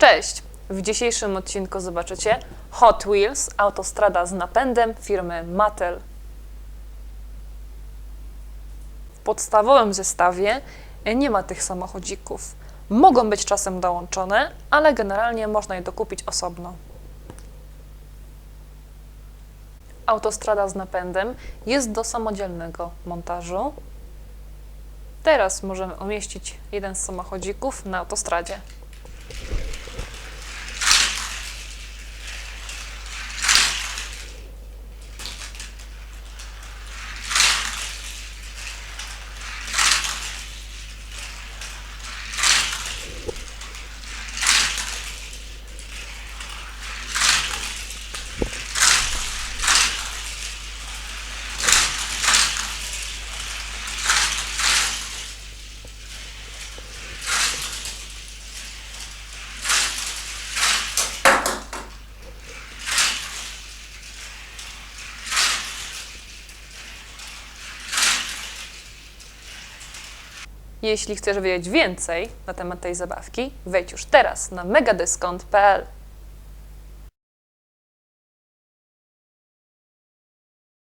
Cześć! W dzisiejszym odcinku zobaczycie Hot Wheels, autostrada z napędem firmy Mattel. W podstawowym zestawie nie ma tych samochodzików. Mogą być czasem dołączone, ale generalnie można je dokupić osobno. Autostrada z napędem jest do samodzielnego montażu. Teraz możemy umieścić jeden z samochodzików na autostradzie. Jeśli chcesz wiedzieć więcej na temat tej zabawki, wejdź już teraz na megadyskont.pl.